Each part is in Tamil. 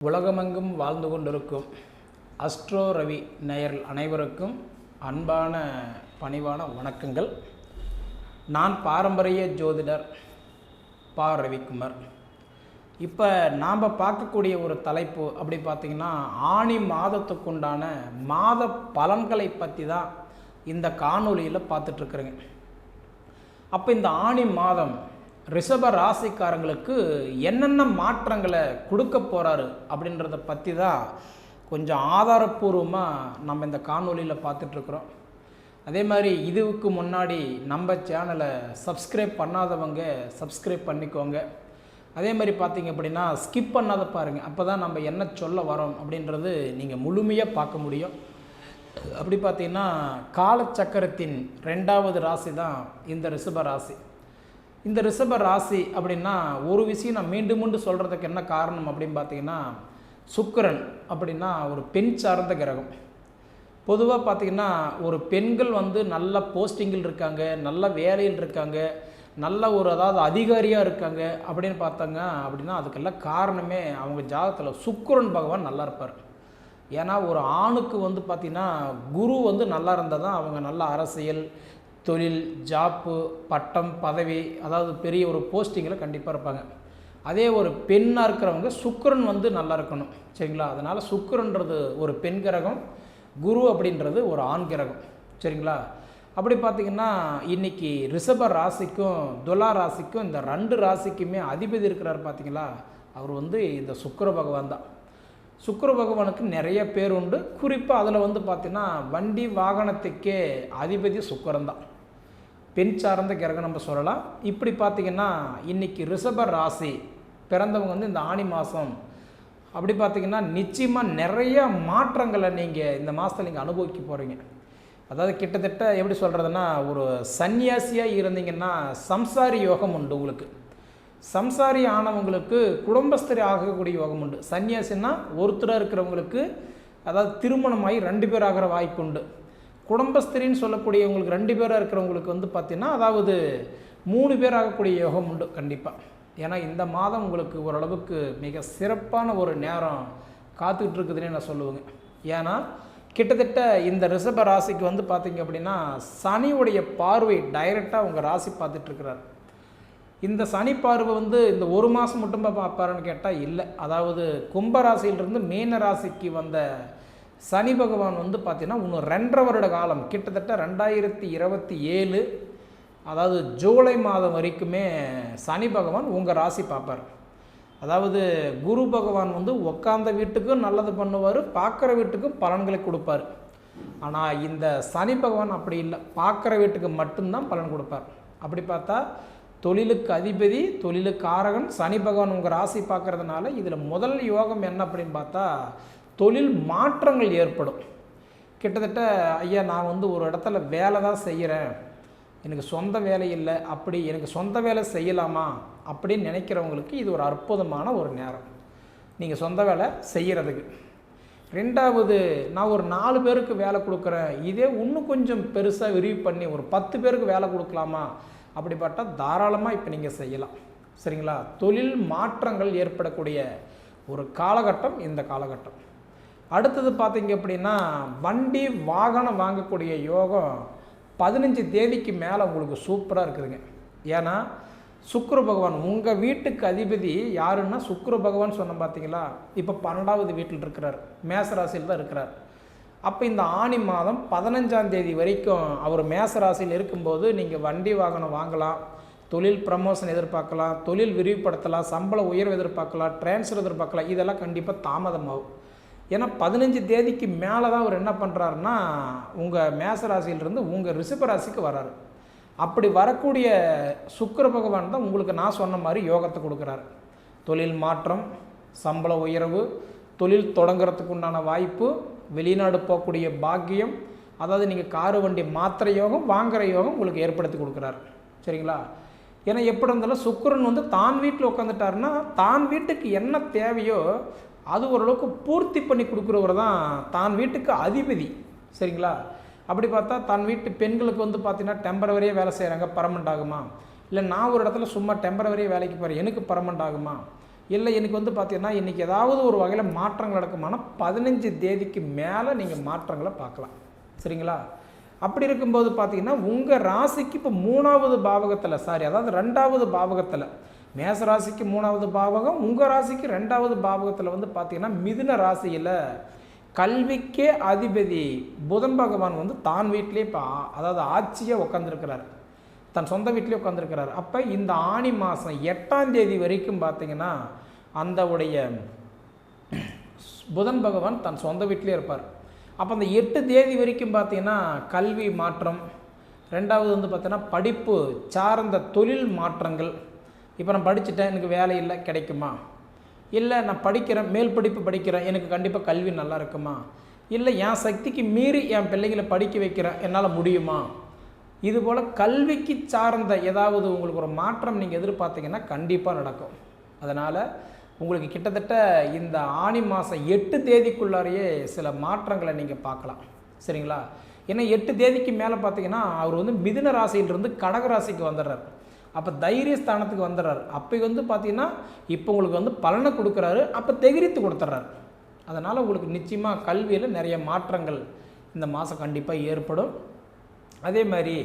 உலகமெங்கும் வாழ்ந்து கொண்டிருக்கும் அஸ்ட்ரோ ரவி நேயர்கள் அனைவருக்கும் அன்பான பணிவான வணக்கங்கள். நான் பாரம்பரிய ஜோதிடர் பா. ரவிக்குமார். இப்போ நாம் பார்க்கக்கூடிய ஒரு தலைப்பு அப்படி பார்த்திங்கன்னா ஆணி மாதத்துக்குண்டான மாத பலன்களை பற்றி தான் இந்த காணொளியில் பார்த்துட்ருக்குறேங்க அப்போ இந்த ஆணி மாதம் ரிஷப ராசிக்காரங்களுக்கு என்னென்ன மாற்றங்களை கொடுக்க போகிறாரு அப்படின்றத பற்றி தான் கொஞ்சம் ஆதாரப்பூர்வமாக நம்ம இந்த காணொலியில் பார்த்துட்ருக்குறோம் அதே மாதிரி இதுவுக்கு முன்னாடி நம்ம சேனலை சப்ஸ்கிரைப் பண்ணாதவங்க சப்ஸ்கிரைப் பண்ணிக்கோங்க. அதே மாதிரி பார்த்தீங்க அப்படின்னா ஸ்கிப் பண்ணாத பாருங்கள் அப்போ தான் நம்ம என்ன சொல்ல வரோம் அப்படின்றது நீங்கள் முழுமையாக பார்க்க முடியும். அப்படி பார்த்தீங்கன்னா காலச்சக்கரத்தின் ரெண்டாவது ராசி தான் இந்த ரிஷப ராசி. இந்த ரிஷப ராசி அப்படின்னா ஒரு விஷயம் நான் மீண்டும் மீண்டும் சொல்கிறதுக்கு என்ன காரணம் அப்படின்னு பார்த்தீங்கன்னா சுக்கரன் அப்படின்னா ஒரு பெண் சார்ந்த கிரகம். பொதுவாக பார்த்தீங்கன்னா ஒரு பெண்கள் வந்து நல்ல போஸ்டிங்கில் இருக்காங்க நல்ல வேலையில் இருக்காங்க நல்ல ஒரு அதாவது அதிகாரியாக இருக்காங்க அப்படின்னு பார்த்தாங்க அப்படின்னா அதுக்கெல்லாம் காரணமே அவங்க ஜாதகத்தில் சுக்கரன் பகவான் நல்லா இருப்பார். ஏன்னா ஒரு ஆணுக்கு வந்து பார்த்திங்கன்னா குரு வந்து நல்லா இருந்தால் தான் அவங்க நல்ல அரசியல் தொழில் ஜாப்பு பட்டம் பதவி அதாவது பெரிய ஒரு போஸ்டிங்கில் கண்டிப்பாக இருப்பாங்க. அதே ஒரு பெண்ணாக இருக்கிறவங்க சுக்கரன் வந்து நல்லா இருக்கணும். சரிங்களா? அதனால் சுக்கரன்றது ஒரு பெண் கிரகம் குரு அப்படின்றது ஒரு ஆண் கிரகம். சரிங்களா? அப்படி பார்த்திங்கன்னா இன்றைக்கி ரிஷப ராசிக்கும் துலா ராசிக்கும் இந்த ரெண்டு ராசிக்குமே அதிபதி இருக்கிறார் பார்த்திங்களா அவர் வந்து இந்த சுக்கர பகவான் தான். சுக்கர பகவானுக்கு நிறைய பேர் உண்டு. குறிப்பாக அதில் வந்து பார்த்திங்கன்னா வண்டி வாகனத்துக்கே அதிபதி சுக்கரன் தான். பெண் சார்ந்த கிரகம் நம்ம சொல்லலாம். இப்படி பார்த்திங்கன்னா இன்றைக்கி ரிஷப ராசி பிறந்தவங்க வந்து இந்த ஆணி மாதம் அப்படி பார்த்திங்கன்னா நிச்சயமாக நிறைய மாற்றங்களை நீங்கள் இந்த மாதத்தில் நீங்கள் அனுபவிக்க போகிறீங்க அதாவது கிட்டத்தட்ட எப்படி சொல்கிறதுனா ஒரு சன்னியாசியாக இருந்தீங்கன்னா சம்சாரி யோகம் உண்டு உங்களுக்கு. சம்சாரி ஆனவங்களுக்கு குடும்பஸ்தரி ஆகக்கூடிய யோகம் உண்டு. சன்னியாசின்னா ஒருத்தராக இருக்கிறவங்களுக்கு அதாவது திருமணமாகி ரெண்டு பேர் ஆகிற வாய்ப்பு உண்டு. குடும்பஸ்திரின்னு சொல்லக்கூடியவங்களுக்கு ரெண்டு பேராக இருக்கிறவங்களுக்கு வந்து பார்த்திங்கன்னா அதாவது மூணு பேர் ஆகக்கூடிய யோகம் உண்டு கண்டிப்பாக ஏன்னா இந்த மாதம் உங்களுக்கு ஓரளவுக்கு மிக சிறப்பான ஒரு நேரம் காத்துக்கிட்டு இருக்குதுன்னு நான் சொல்லுவேங்க. ஏன்னா கிட்டத்தட்ட இந்த ரிஷப ராசிக்கு வந்து பார்த்திங்க அப்படின்னா சனியுடைய பார்வை டைரெக்டாக உங்கள் ராசி பார்த்துட்ருக்கிறார் இந்த சனி பார்வை வந்து இந்த ஒரு மாதம் மட்டும் பார்ப்பாருன்னு கேட்டால் இல்லை. அதாவது கும்ப ராசியிலிருந்து மீன ராசிக்கு வந்த சனி பகவான் வந்து பார்த்திங்கன்னா இன்னும் ரெண்டரை வருட காலம் கிட்டத்தட்ட ரெண்டாயிரத்தி இருபத்தி ஏழு அதாவது ஜூலை மாதம் வரைக்குமே சனி பகவான் உங்கள் ராசி பார்ப்பார். அதாவது குரு பகவான் வந்து உக்காந்த வீட்டுக்கும் நல்லது பண்ணுவார் பார்க்குற வீட்டுக்கும் பலன்களை கொடுப்பார். ஆனால் இந்த சனி பகவான் அப்படி இல்லை. பார்க்குற வீட்டுக்கு மட்டும்தான் பலன் கொடுப்பார். அப்படி பார்த்தா தொழிலுக்கு அதிபதி தொழிலுக்கு ஆரகன் சனி பகவான் உங்கள் ராசி பார்க்குறதுனால இதில் முதல் யோகம் என்ன அப்படின்னு பார்த்தா தொழில் மாற்றங்கள் ஏற்படும். கிட்டத்தட்ட ஐயா நான் வந்து ஒரு இடத்துல வேலை தான் செய்கிறேன் எனக்கு சொந்த வேலை இல்லை. அப்படி எனக்கு சொந்த வேலை செய்யலாமா? அப்படின்னு நினைக்கிறவங்களுக்கு இது ஒரு அற்புதமான ஒரு நேரம். நீங்கள் சொந்த வேலை செய்கிறதுக்கு ரெண்டாவது நான் ஒரு நாலு பேருக்கு வேலை கொடுக்குறேன். இதே இன்னும் கொஞ்சம் பெருசாக விரிவு பண்ணி ஒரு பத்து பேருக்கு வேலை கொடுக்கலாமா? அப்படிப்பட்ட தாராளமாக இப்போ நீங்கள் செய்யலாம். சரிங்களா? தொழில் மாற்றங்கள் ஏற்படக்கூடிய ஒரு காலகட்டம் இந்த காலகட்டம். அடுத்தது பார்த்தீங்க அப்படின்னா வண்டி வாகனம் வாங்கக்கூடிய யோகம் பதினஞ்சு தேதிக்கு மேலே உங்களுக்கு சூப்பராக இருக்குதுங்க. ஏன்னா சுக்கர பகவான் உங்கள் வீட்டுக்கு அதிபதி யாருன்னா சுக்கர பகவான் சொன்ன பார்த்தீங்களா இப்போ பன்னெண்டாவது வீட்டில் இருக்கிறார். மேசராசியில் தான் இருக்கிறார். அப்போ இந்த ஆணி மாதம் பதினஞ்சாம் தேதி வரைக்கும் அவர் மேசராசியில் இருக்கும்போது நீங்கள் வண்டி வாகனம் வாங்கலாம். தொழில் ப்ரமோஷன் எதிர்பார்க்கலாம். தொழில் விரிவுபடுத்தலாம். சம்பள உயர்வு எதிர்பார்க்கலாம். டிரான்ஸ்ஃபர் எதிர்பார்க்கலாம். இதெல்லாம் கண்டிப்பாக தாமதமாகும். ஏன்னா பதினஞ்சு தேதிக்கு மேலே தான் அவர் என்ன பண்ணுறாருன்னா உங்கள் மேசராசியிலிருந்து உங்கள் ரிஷப ராசிக்கு வராரு அப்படி வரக்கூடிய சுக்கர பகவான் தான் உங்களுக்கு நான் சொன்ன மாதிரி யோகத்தை கொடுக்குறாரு. தொழில் மாற்றம் சம்பள உயர்வு தொழில் தொடங்குறதுக்கு உண்டான வாய்ப்பு வெளிநாடு போகக்கூடிய பாக்கியம் அதாவது நீங்கள் காரு வண்டி மாத்திர யோகம் வாங்குகிற யோகம் உங்களுக்கு ஏற்படுத்தி கொடுக்குறாரு. சரிங்களா? ஏன்னா எப்படி இருந்தாலும் சுக்கரன் வந்து தான் வீட்டில் உட்காந்துட்டாருன்னா தான் வீட்டுக்கு என்ன தேவையோ அது ஓரளவுக்கு பூர்த்தி பண்ணி கொடுக்குறவர் தான் தான் வீட்டுக்கு அதிபதி. சரிங்களா? அப்படி பார்த்தா தன் வீட்டு பெண்களுக்கு வந்து பார்த்தீங்கன்னா டெம்பரவரியாக வேலை செய்கிறாங்க பர்மனெண்ட் ஆகுமா? இல்லை நான் ஒரு இடத்துல சும்மா டெம்பரவரியாக வேலைக்கு போகிறேன் எனக்கு பர்மனெண்ட் ஆகுமா? இல்லை எனக்கு வந்து பார்த்தீங்கன்னா இன்றைக்கி ஏதாவது ஒரு வகையில் மாற்றங்கள் நடக்குமானா பதினஞ்சு தேதிக்கு மேலே நீங்கள் மாற்றங்களை பார்க்கலாம். சரிங்களா? அப்படி இருக்கும்போது பார்த்தீங்கன்னா உங்கள் ராசிக்கு இப்போ மூணாவது பாவகத்தில் சாரி அதாவது ரெண்டாவது பாவகத்தில் மேச ராசிக்கு மூணாவது பாவகம் உங்கள் ராசிக்கு ரெண்டாவது பாவகத்தில் வந்து பார்த்தீங்கன்னா மிதுன ராசியில் கல்விக்கே அதிபதி புதன் பகவான் வந்து தான் வீட்டிலே இப்போ அதாவது ஆட்சியாக உட்காந்துருக்கிறார் தன் சொந்த வீட்டிலே உட்காந்துருக்கிறார் அப்போ இந்த ஆணி மாதம் எட்டாம் தேதி வரைக்கும் பார்த்தீங்கன்னா அந்த உடைய புதன் பகவான் தன் சொந்த வீட்டிலே இருப்பார். அப்போ அந்த எட்டு தேதி வரைக்கும் பார்த்தீங்கன்னா கல்வி மாற்றம் ரெண்டாவது வந்து பார்த்தீங்கன்னா படிப்பு சார்ந்த தொழில் மாற்றங்கள் இப்போ நான் படிச்சுட்டேன் எனக்கு வேலை இல்லை கிடைக்குமா? இல்லை நான் படிக்கிறேன் மேல் படிப்பு படிக்கிறேன் எனக்கு கண்டிப்பாக கல்வி நல்லா இருக்குமா? இல்லை என் சக்திக்கு மீறி என் பிள்ளைங்களை படிக்க வைக்கிறேன் என்னால் முடியுமா? இதுபோல் கல்விக்கு சார்ந்த ஏதாவது உங்களுக்கு ஒரு மாற்றம் நீங்கள் எதிர்பார்த்தீங்கன்னா கண்டிப்பாக நடக்கும். அதனால் உங்களுக்கு கிட்டத்தட்ட இந்த ஆணி மாதம் எட்டு தேதிக்குள்ளாரையே சில மாற்றங்களை நீங்கள் பார்க்கலாம். சரிங்களா? ஏன்னா எட்டு தேதிக்கு மேலே பார்த்தீங்கன்னா அவர் வந்து மிதுன ராசியிலிருந்து கடக ராசிக்கு வந்துடுறார். அப்போ தைரிய ஸ்தானத்துக்கு வந்துடுறார். அப்போ வந்து பார்த்தீங்கன்னா இப்போ உங்களுக்கு வந்து பலனை கொடுக்குறாரு. அப்போ தெகிரித்து கொடுத்துட்றாரு. அதனால் உங்களுக்கு நிச்சயமாக கல்வியில் நிறைய மாற்றங்கள் இந்த மாதம் கண்டிப்பாக ஏற்படும். அதே மாதிரி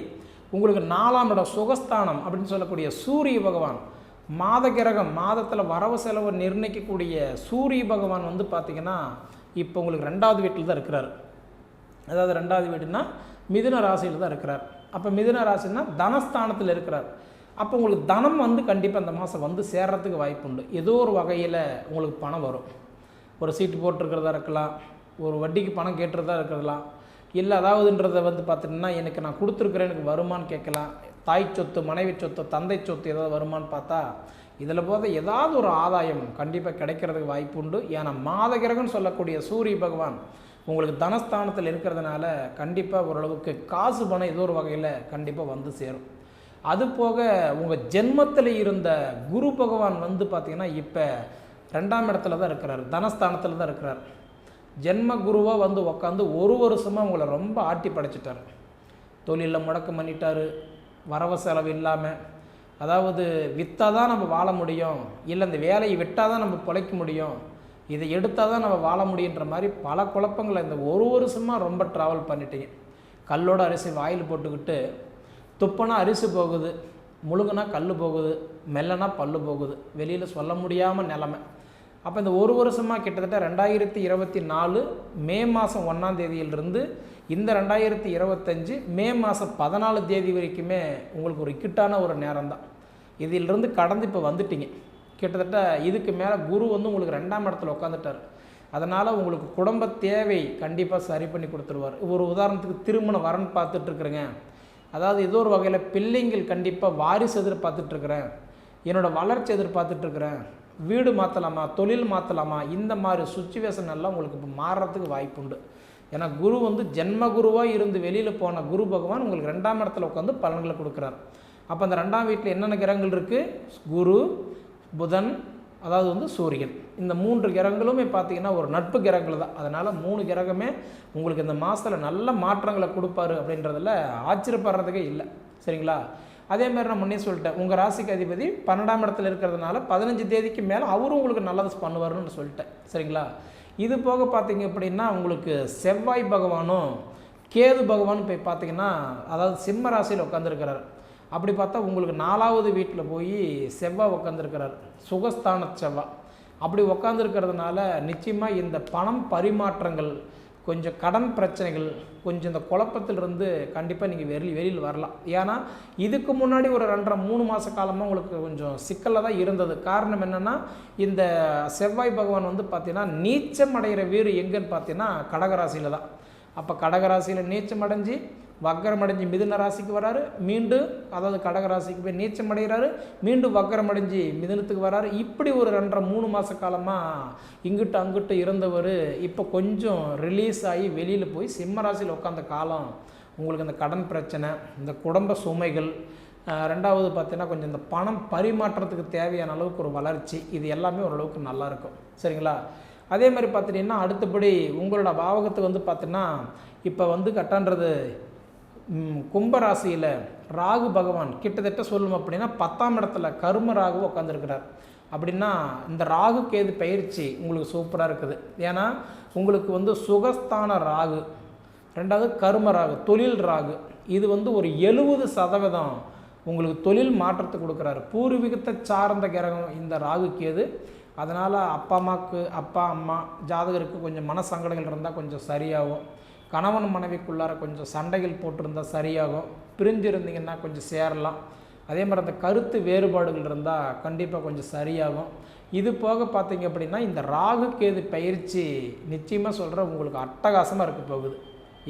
உங்களுக்கு நாலாம் இடம் சுகஸ்தானம் அப்படின்னு சொல்லக்கூடிய சூரிய பகவான் மாத கிரகம் மாதத்தில் வரவு செலவு நிர்ணயிக்கக்கூடிய சூரிய பகவான் வந்து பார்த்திங்கன்னா இப்போ உங்களுக்கு ரெண்டாவது வீட்டில் தான் இருக்கிறார். அதாவது ரெண்டாவது வீடுனா மிதுன ராசியில் தான் இருக்கிறார். அப்போ மிதுன ராசினா தனஸ்தானத்தில் இருக்கிறார். அப்போ உங்களுக்கு தனம் வந்து கண்டிப்பாக இந்த மாதம் வந்து சேர்றதுக்கு வாய்ப்பு உண்டு ஏதோ ஒரு வகையில் உங்களுக்கு பணம் வரும். ஒரு சீட்டு போட்டிருக்கிறதா இருக்கலாம் ஒரு வட்டிக்கு பணம் கேட்டுறதா இருக்கிறதலாம் இல்லை அதாவதுன்றதை வந்து பார்த்துட்டிங்கன்னா எனக்கு நான் கொடுத்துருக்குறேன் எனக்கு வருமானு கேட்கலாம். தாய் சொத்து மனைவி சொத்து தந்தை சொத்து ஏதாவது வருமானு பார்த்தா இதில் போத ஏதாவது ஒரு ஆதாயம் கண்டிப்பாக கிடைக்கிறதுக்கு வாய்ப்பு உண்டு ஏன்னா மாத கிரகம்னு சொல்லக்கூடிய சூரிய பகவான் உங்களுக்கு தனஸ்தானத்தில் இருக்கிறதுனால கண்டிப்பாக ஓரளவுக்கு காசு பணம் ஏதோ ஒரு வகையில் கண்டிப்பாக வந்து சேரும். அது போக உங்கள் ஜென்மத்தில் இருந்த குரு பகவான் வந்து பார்த்திங்கன்னா இப்போ ரெண்டாம் இடத்துல தான் இருக்கிறார் தனஸ்தானத்தில் தான் இருக்கிறார். ஜென்ம குருவாக வந்து உக்காந்து ஒரு வருஷமாக உங்களை ரொம்ப ஆட்டி படைச்சிட்டார். தொழிலில் முடக்கம் பண்ணிட்டார் வரவு செலவு இல்லாமல் அதாவது விற்றா தான் நம்ம வாழ முடியும் இல்லை இந்த வேலையை விட்டால் தான் நம்ம பிழைக்க முடியும் இதை எடுத்தால் தான் நம்ம வாழ முடியுன்ற மாதிரி பல குழப்பங்களை இந்த ஒரு வருஷமாக ரொம்ப ட்ராவல் பண்ணிட்டீங்க. கல்லோட அரிசி வாயில் போட்டுக்கிட்டு துப்பனா அரிசி போகுது முழுகுனா கல் போகுது மெல்லனா பல்லு போகுது. வெளியில் சொல்ல முடியாமல் நிலமை. அப்போ இந்த ஒரு வருஷமாக கிட்டத்தட்ட ரெண்டாயிரத்தி இருபத்தி நாலு மே மாதம் ஒன்றாம் தேதியிலிருந்து இந்த ரெண்டாயிரத்தி இருபத்தஞ்சி மே மாதம் பதினாலு தேதி வரைக்குமே உங்களுக்கு ஒரு இக்கட்டான ஒரு நேரம் தான் இதிலிருந்து கடந்து இப்போ வந்துட்டீங்க. கிட்டத்தட்ட இதுக்கு மேலே குரு வந்து உங்களுக்கு ரெண்டாம் இடத்துல உட்காந்துட்டார் அதனால் உங்களுக்கு குடும்ப தேவை கண்டிப்பாக சரி பண்ணி கொடுத்துருவார். ஒரு உதாரணத்துக்கு திருமணம் வரன் பார்த்துட்ருக்குறேங்க அதாவது ஏதோ ஒரு வகையில் பிள்ளைங்கள் கண்டிப்பாக வாரிசு எதிர்பார்த்துட்ருக்குறேன். என்னோடய வளர்ச்சி எதிர்பார்த்துட்ருக்குறேன். வீடு மாற்றலாமா தொழில் மாற்றலாமா இந்த மாதிரி சுச்சுவேஷன் எல்லாம் உங்களுக்கு இப்போ மாறுறதுக்கு வாய்ப்பு உண்டு. ஏன்னா குரு வந்து ஜென்ம குருவாக இருந்து வெளியில் போன குரு பகவான் உங்களுக்கு ரெண்டாம் இடத்துல உட்காந்து பலன்களை கொடுக்குறார். அப்போ அந்த ரெண்டாம் வீட்டில் என்னென்ன கிரகங்கள் இருக்குது குரு புதன் அதாவது வந்து சூரியன். இந்த மூன்று கிரகங்களுமே பார்த்தீங்கன்னா ஒரு நட்பு கிரகங்கள் தான். அதனால் மூணு கிரகமே உங்களுக்கு இந்த மாதத்தில் நல்ல மாற்றங்களை கொடுப்பாரு அப்படின்றதில் ஆச்சரியப்படுறதுக்கே இல்லை. சரிங்களா? அதே மாதிரி நான் முன்னே சொல்லிட்டேன். உங்கள் ராசிக்கு அதிபதி பன்னெண்டாம் இடத்துல இருக்கிறதுனால பதினஞ்சு தேதிக்கு மேலே அவரும் உங்களுக்கு நல்லது பண்ணுவார்னு சொல்லிட்டேன். சரிங்களா? இது போக பார்த்தீங்க அப்படின்னா உங்களுக்கு செவ்வாய் பகவானும் கேது பகவானும் போய் பார்த்தீங்கன்னா அதாவது சிம்ம ராசியில் உட்காந்துருக்கிறார் அப்படி பார்த்தா உங்களுக்கு நாலாவது வீட்டில் போய் செவ்வாய் உட்காந்துருக்கிறார் சுகஸ்தான செவ்வாய். அப்படி உக்காந்துருக்கிறதுனால நிச்சயமாக இந்த பணம் பரிமாற்றங்கள் கொஞ்சம் கடன் பிரச்சனைகள் கொஞ்சம் இந்த குழப்பத்திலிருந்து கண்டிப்பாக நீங்கள் வெளி வெளியில் வரலாம். ஏன்னா இதுக்கு முன்னாடி ஒரு ரெண்டரை மூணு மாத காலமாக உங்களுக்கு கொஞ்சம் சிக்கலில் தான் இருந்தது. காரணம் என்னென்னா இந்த செவ்வாய் பகவான் வந்து பார்த்திங்கன்னா நீச்சம் அடைகிற வீடு எங்கேன்னு பார்த்தீங்கன்னா கடகராசியில் தான். அப்போ கடகராசியில் நீச்சம் அடைஞ்சு வக்கரம் அடைஞ்சு மிதுன ராசிக்கு வராரு. மீண்டும் அதாவது கடக ராசிக்கு போய் நீச்சம் அடைகிறாரு. மீண்டும் வக்கரம் அடைஞ்சு மிதுனத்துக்கு வராரு. இப்படி ஒரு ரெண்டரை மூணு மாத காலமாக இங்கிட்டு அங்கிட்டு இருந்தவர் இப்போ கொஞ்சம் ரிலீஸ் ஆகி வெளியில் போய் சிம்ம ராசியில் உட்காந்த காலம் உங்களுக்கு இந்த கடன் பிரச்சனை இந்த குடும்ப சுமைகள் ரெண்டாவது பார்த்தீங்கன்னா கொஞ்சம் இந்த பணம் பரிமாற்றத்துக்கு தேவையான அளவுக்கு ஒரு வளர்ச்சி இது எல்லாமே ஓரளவுக்கு நல்லாயிருக்கும் சரிங்களா? அதே மாதிரி பார்த்துட்டிங்கன்னா அடுத்தபடி உங்களோட பாவகத்துக்கு வந்து பார்த்தீங்கன்னா இப்போ வந்து கட்டான்றது கும்பராசியில் ராகு பகவான். கிட்டத்தட்ட சொல்லும் அப்படின்னா பத்தாம் இடத்துல கரும ராகு உட்காந்துருக்கிறார் அப்படின்னா இந்த ராகு கேது பயிற்சி உங்களுக்கு சூப்பராக இருக்குது. ஏன்னா உங்களுக்கு வந்து சுகஸ்தான ராகு ரெண்டாவது கரும ராகு தொழில் ராகு. இது வந்து ஒரு எழுபது சதவீதம் உங்களுக்கு தொழில் மாற்றத்தை கொடுக்குறாரு. பூர்வீகத்தை சார்ந்த கிரகம் இந்த ராகு கேது. அதனால் அப்பா அம்மாவுக்கு அப்பா அம்மா ஜாதகருக்கு கொஞ்சம் மன சங்கடங்கள் இருந்தால் கொஞ்சம் சரியாகும். கணவன் மனைவிக்குள்ளார கொஞ்சம் சண்டைகள் போட்டிருந்தால் சரியாகும். பிரிஞ்சு இருந்தீங்கன்னா கொஞ்சம் சேரலாம். அதே மாதிரி அந்த கருத்து வேறுபாடுகள் இருந்தால் கண்டிப்பாக கொஞ்சம் சரியாகும். இது போக பார்த்தீங்க அப்படின்னா இந்த ராகு கேது பயிற்சி நிச்சயமாக சொல்கிற உங்களுக்கு அட்டகாசமாக இருக்க போகுது.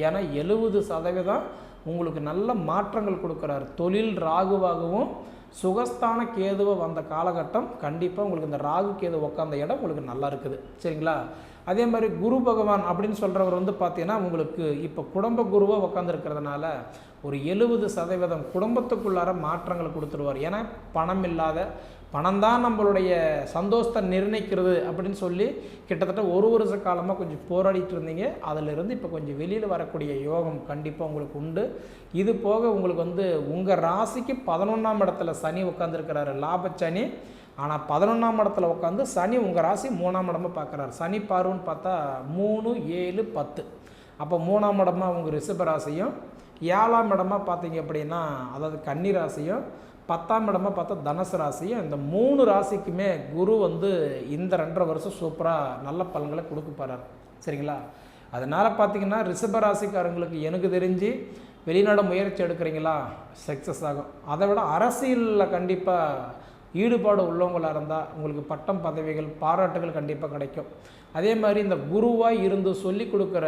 ஏன்னா எழுபது சதவீதம் உங்களுக்கு நல்ல மாற்றங்கள் கொடுக்குறாரு. தொழில் ராகுவாகவும் சுகஸ்தான கேதுவை வந்த காலகட்டம் கண்டிப்பாக உங்களுக்கு இந்த ராகு கேது உட்காந்த இடம் உங்களுக்கு நல்லா இருக்குது. சரிங்களா? அதே மாதிரி குரு பகவான் அப்படின்னு சொல்கிறவர் வந்து பார்த்தீங்கன்னா உங்களுக்கு இப்போ குடும்ப குருவாக உட்காந்துருக்கிறதுனால ஒரு எழுபது சதவீதம் குடும்பத்துக்குள்ளார மாற்றங்கள் கொடுத்துருவார். ஏன்னா பணம் இல்லாத பணம் தான் நம்மளுடைய சந்தோஷத்தை நிர்ணயிக்கிறது அப்படின்னு சொல்லி கிட்டத்தட்ட ஒரு வருஷ காலமாக கொஞ்சம் போராடிட்டு இருந்தீங்க. அதிலிருந்து இப்போ கொஞ்சம் வெளியில் வரக்கூடிய யோகம் கண்டிப்பாக உங்களுக்கு உண்டு. இது போக உங்களுக்கு வந்து உங்கள் ராசிக்கு பதினொன்றாம் இடத்துல சனி உட்காந்துருக்கிறாரு லாபச்சனி. ஆனால் பதினொன்றாம் இடத்துல உட்காந்து சனி உங்கள் ராசி மூணாம் இடமா பார்க்குறாரு சனி பார்வன்னு பார்த்தா மூணு ஏழு பத்து. அப்போ மூணாம் இடமா உங்கள் ரிஷப ராசியும் ஏழாம் இடமா பார்த்தீங்க அப்படின்னா அதாவது கன்னி ராசியும் பத்தாம் இடமா பார்த்தா தனுசு ராசியும் இந்த மூணு ராசிக்குமே குரு வந்து இந்த ரெண்டரை வருஷம் சூப்பராக நல்ல பலன்களை கொடுக்க போகிறார் சரிங்களா? அதனால் பார்த்தீங்கன்னா ரிஷப ராசிக்காரங்களுக்கு எனக்கு தெரிஞ்சு வெளிநாடு முயற்சி எடுக்கிறீங்களா? சக்ஸஸ் ஆகும். அதை விட அரசியலில் கண்டிப்பாக ஈடுபாடு உள்ளவங்களாக இருந்தால் உங்களுக்கு பட்டம் பதவிகள் பாராட்டுகள் கண்டிப்பாக கிடைக்கும். அதே மாதிரி இந்த குருவாக இருந்து சொல்லி கொடுக்குற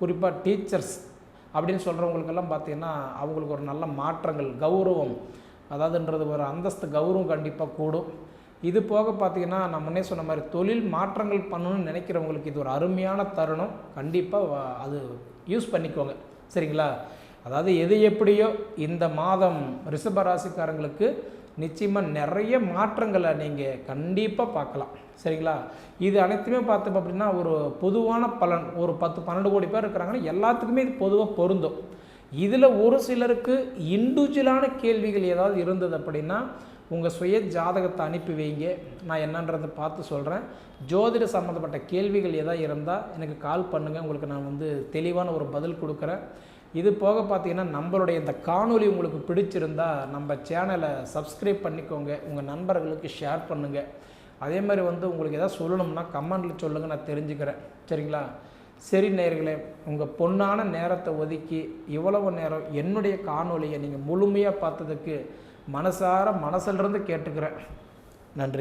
குறிப்பாக டீச்சர்ஸ் அப்படின்னு சொல்கிறவங்களுக்கெல்லாம் பார்த்தீங்கன்னா அவங்களுக்கு ஒரு நல்ல மாற்றங்கள் கௌரவம் அதாவதுன்றது ஒரு அந்தஸ்து கௌரவம் கண்டிப்பாக கூடும். இது போக பார்த்தீங்கன்னா நான் முன்னே சொன்ன மாதிரி தொழில் மாற்றங்கள் பண்ணணும்னு நினைக்கிறவங்களுக்கு இது ஒரு அருமையான தருணம். கண்டிப்பாக அது யூஸ் பண்ணிக்கோங்க. சரிங்களா? அதாவது எது எப்படியோ இந்த மாதம் ரிஷபராசிக்காரங்களுக்கு நிச்சயமாக நிறைய மாற்றங்களை நீங்கள் கண்டிப்பாக பார்க்கலாம். சரிங்களா? இது அனைத்துமே பார்த்தோம் அப்படின்னா ஒரு பொதுவான பலன். ஒரு பத்து பன்னெண்டு கோடி பேர் இருக்கிறாங்கன்னா எல்லாத்துக்குமே இது பொதுவாக பொருந்தும். இதில் ஒரு சிலருக்கு இண்டிவிஜுவலான கேள்விகள் ஏதாவது இருந்தது அப்படின்னா உங்கள் சுய ஜாதகத்தை அனுப்பி வைங்க. நான் என்னன்றதை பார்த்து சொல்கிறேன் ஜோதிட சம்மந்தப்பட்ட கேள்விகள் எதாவது இருந்தால் எனக்கு கால் பண்ணுங்கள் உங்களுக்கு நான் வந்து தெளிவான ஒரு பதில் கொடுக்குறேன். இது போக பார்த்தீங்கன்னா நம்மளுடைய இந்த காணொலி உங்களுக்கு பிடிச்சிருந்தா நம்ம சேனலை சப்ஸ்கிரைப் பண்ணிக்கோங்க. உங்கள் நண்பர்களுக்கு ஷேர் பண்ணுங்கள் அதே மாதிரி வந்து உங்களுக்கு எதாவது சொல்லணும்னா கமெண்டில் சொல்லுங்கள் நான் தெரிஞ்சுக்கிறேன். சரிங்களா? சரி நேர்களே உங்கள் பொண்ணான நேரத்தை ஒதுக்கி இவ்வளவு நேரம் என்னுடைய காணொலியை நீங்கள் முழுமையாக பார்த்ததுக்கு மனசார மனசிலிருந்து கேட்டுக்கிறேன். நன்றி.